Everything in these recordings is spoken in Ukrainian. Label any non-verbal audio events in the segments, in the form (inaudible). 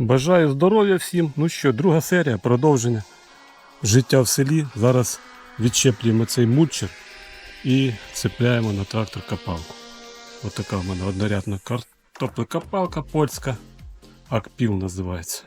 Бажаю здоров'я всім. Ну що, друга серія, продовження життя в селі. Зараз відчеплюємо цей мульчер і цепляємо на трактор копалку. Ось така в мене однорядна картоплекопалка польська. Акпіл називається.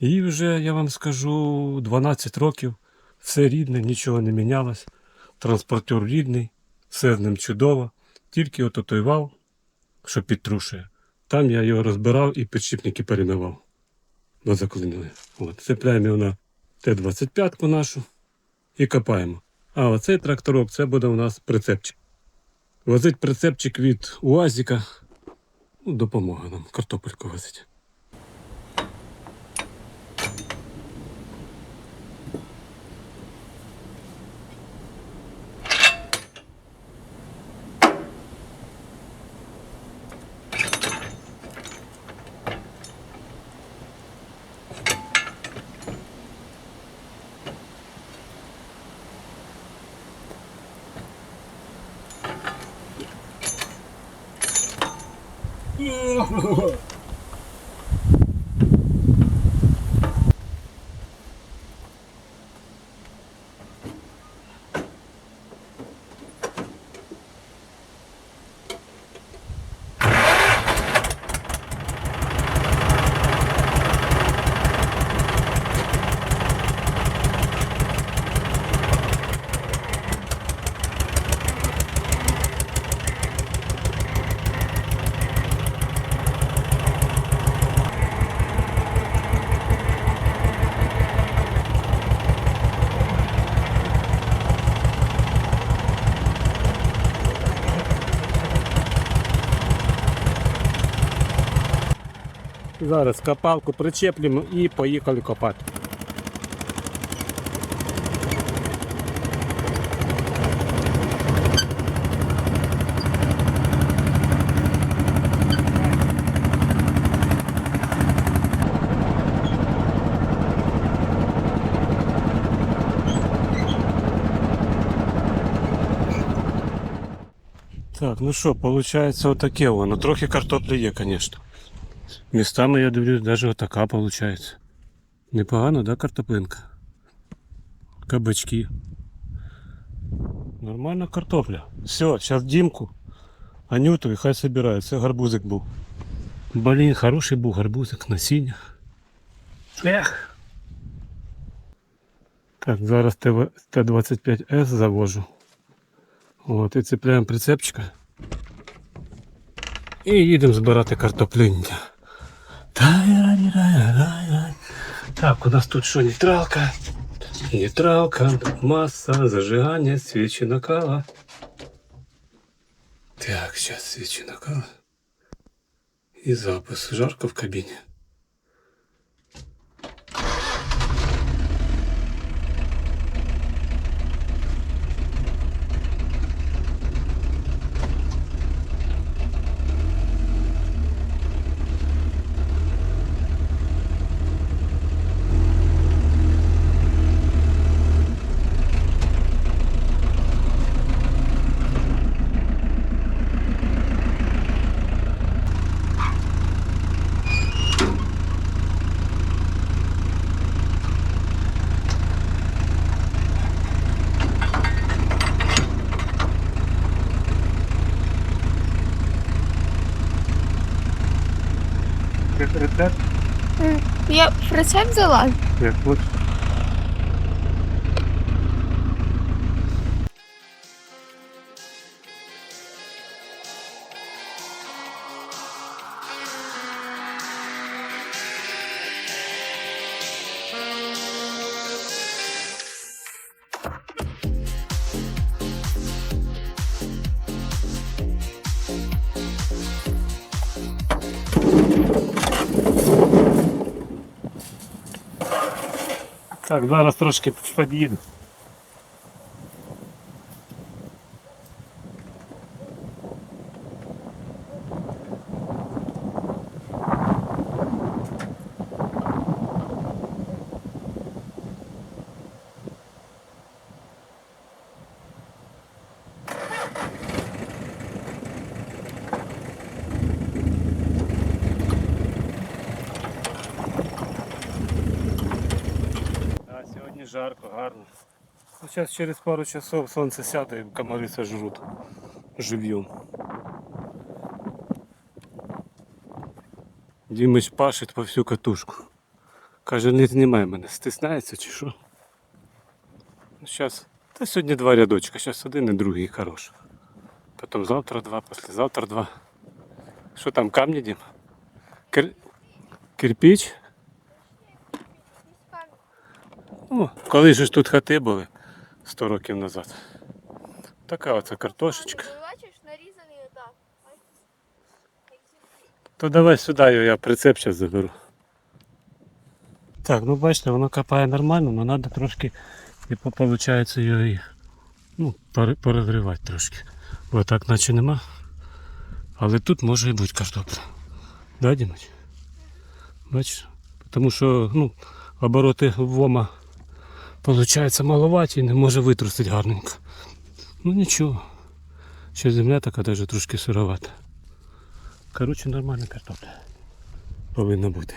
І вже я вам скажу 12 років. Все рідне, нічого не мінялось. Транспортер рідний, все з ним чудово. Тільки от той вал, що підтрушує. Там я його розбирав і підшипники перемивав. На заклинили. От. Цепляємо на Т-25 нашу і копаємо. А оцей тракторок це буде у нас прицепчик. Возить прицепчик від УАЗіка. Ну, допомога нам картопельку возить. Oh, (laughs) Зараз копалку причеплюємо і поїхали копати. Так, ну що, виходить отаке воно. Трохи картоплі є, звісно. Містами я дивлюсь, навіть отака виходить. Непогано, да, картоплинка? Кабачки. Нормальна картопля. Все, зараз Дімку, Анюту і хай собирають. Це гарбузик був. Блін, хороший був гарбузик, насіння. Ех. Так, зараз Т-25С завожу. От, і цепляємо прицепчика. І їдемо збирати картоплиння. Та-ра-ра-ра-ра-ра. Так, у нас тут що, нейтралка? Нейтралка, масса, зажигання, свічі накала. Так, сейчас свічі накала. І запис. Жарко в кабіні. Я рецепт взяла. Як Так, зараз трошки під'їду. Жарко, гарно. Зараз через пару часов сонце сяде і комари сожруть живьем. Дімич пашить по всю катушку. Каже, не знімай мене, стиснається чи що? Зараз. Та сьогодні два рядочка, зараз один і другий хорош. Потім завтра два, післязавтра два. Що там, камні дім? Кир... Кирпіч? О, коли ж тут хати були 100 років назад. Така оце картошечка. Бачиш, нарізаний отак. То давай сюди я прицеп зараз заберу. Так, ну бачите, воно копає нормально, але треба трошки, і виходить його і ну, пере- перегрівати трошки. Бо так наче нема. Але тут може і бути картопля. Да, Дімич? Бачиш? Тому що ну, обороти вома виходить маловаті і не може витрусити гарненько. Ну нічого. Ще земля така теж трошки сировата. Коротше, нормальна картопля. Повинна бути.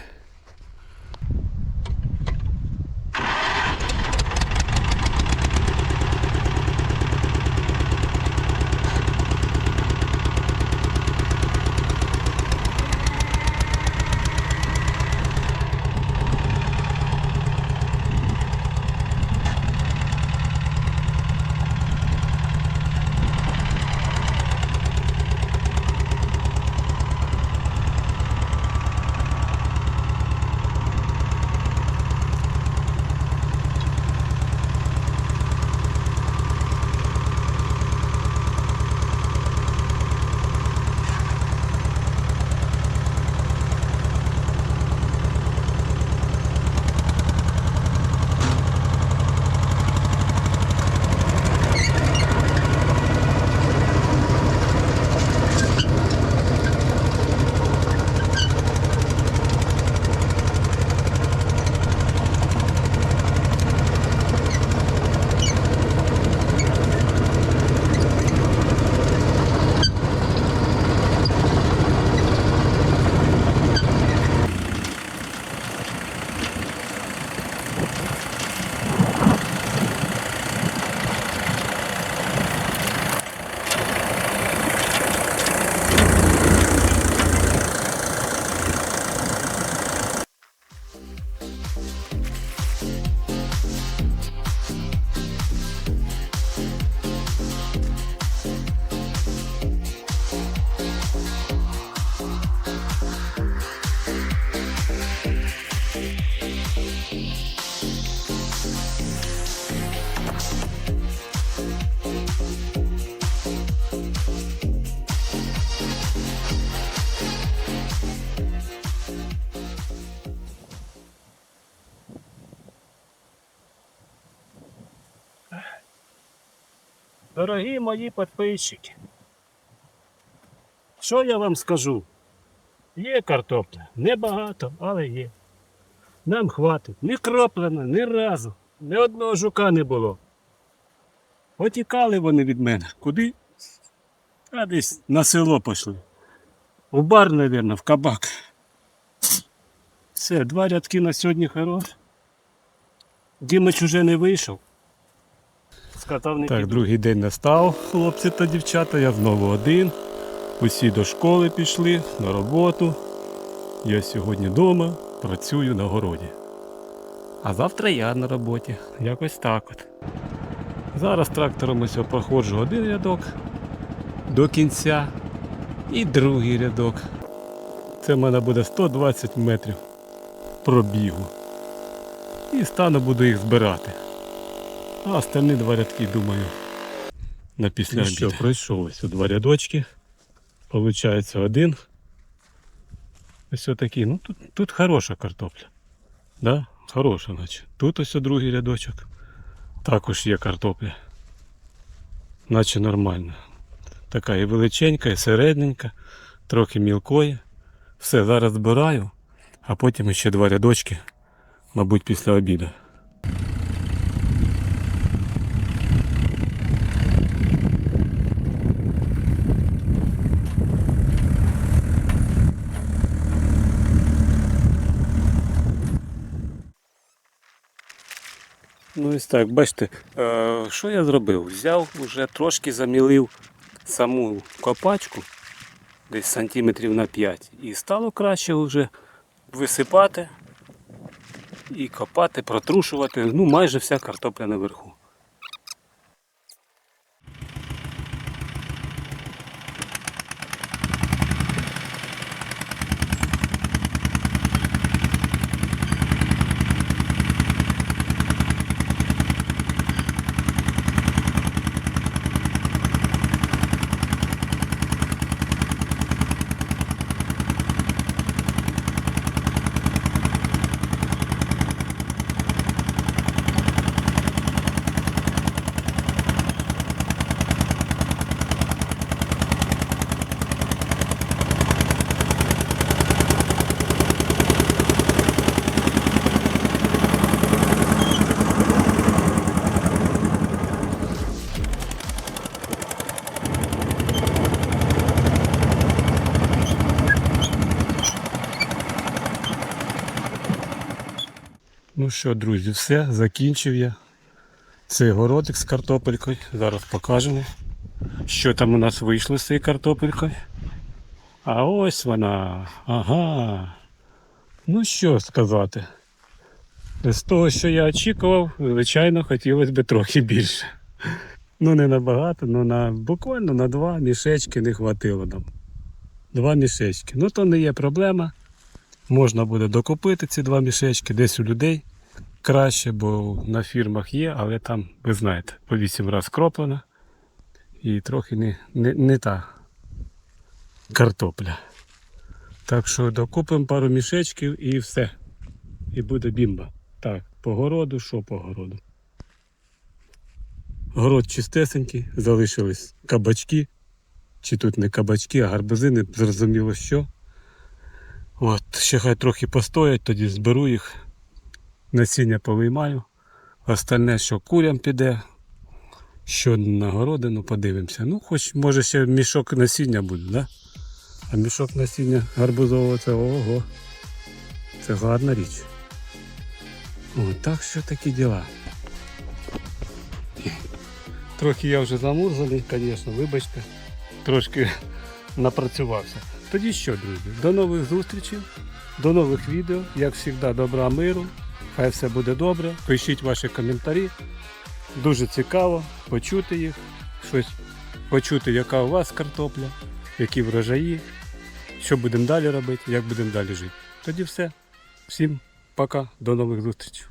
Дорогі мої підписчики, що я вам скажу? Є картопля, небагато, але є. Нам хватить. Не кроплено, ні разу. Ні одного жука не було. Потікали вони від мене. Куди? А десь на село пішли. У бар, мабуть, в кабак. Все, два рядки на сьогодні хорош. Дімич уже не вийшов. Скатав не так, другий день настав, хлопці та дівчата, я знову один. Усі до школи пішли, на роботу. Я сьогодні вдома, працюю на городі. А завтра я на роботі. Якось так от. Зараз трактором ось проходжу один рядок до кінця і другий рядок. Це в мене буде 120 метрів пробігу. І стану буду їх збирати. А остальні два рядки, думаю, на після що, пройшов ось два рядочки. Получається один. Ось отакий. Ну тут, тут хороша картопля. Да? Хороша, наче. Тут ось другий рядочок. Також є картопля. Наче нормальна. Така і величенька, і середненька, трохи мілкої. Все, зараз збираю, а потім ще два рядочки, мабуть, після обіду. Так, бачите, е, що я зробив? Взяв, вже трошки замілив саму копачку, десь сантиметрів на 5, і стало краще вже висипати і копати, протрушувати. Ну, майже вся картопля наверху. Ну що, друзі, все, закінчив я. Цей городик з картопелькою. Зараз покажемо, що там у нас вийшло з цією картопелькою. А ось вона. Ага. Ну що сказати. З того, що я очікував, звичайно, хотілося б трохи більше. Ну, не набагато, ну на буквально на два мішечки не хватило нам. Два мішечки. Ну, то не є проблема. Можна буде докупити ці два мішечки десь у людей краще, бо на фірмах є, але там, ви знаєте, по 8 разів кроплена і трохи не, не, не та картопля. Так що докупимо пару мішечків і все. І буде бімба. Так, по городу, що по городу? Город чистесенький, залишились кабачки. Чи тут не кабачки, а гарбузи, не зрозуміло що. От, ще хай трохи постоять, тоді зберу їх, насіння повиймаю. Остальне, що курям піде, що на городину, подивимося. Ну, хоч може ще мішок насіння буде, да? А мішок насіння гарбузового це ого. Це гарна річ. О, так що такі діла. Трохи я вже замурзаний, звісно, вибачте. Трошки напрацювався. Тоді що, друзі, до нових зустрічей, до нових відео. Як завжди, добра миру. Хай все буде добре. Пишіть ваші коментарі. Дуже цікаво почути їх, щось почути, яка у вас картопля, які врожаї, що будемо далі робити, як будемо далі жити. Тоді все. Всім пока, до нових зустрічей.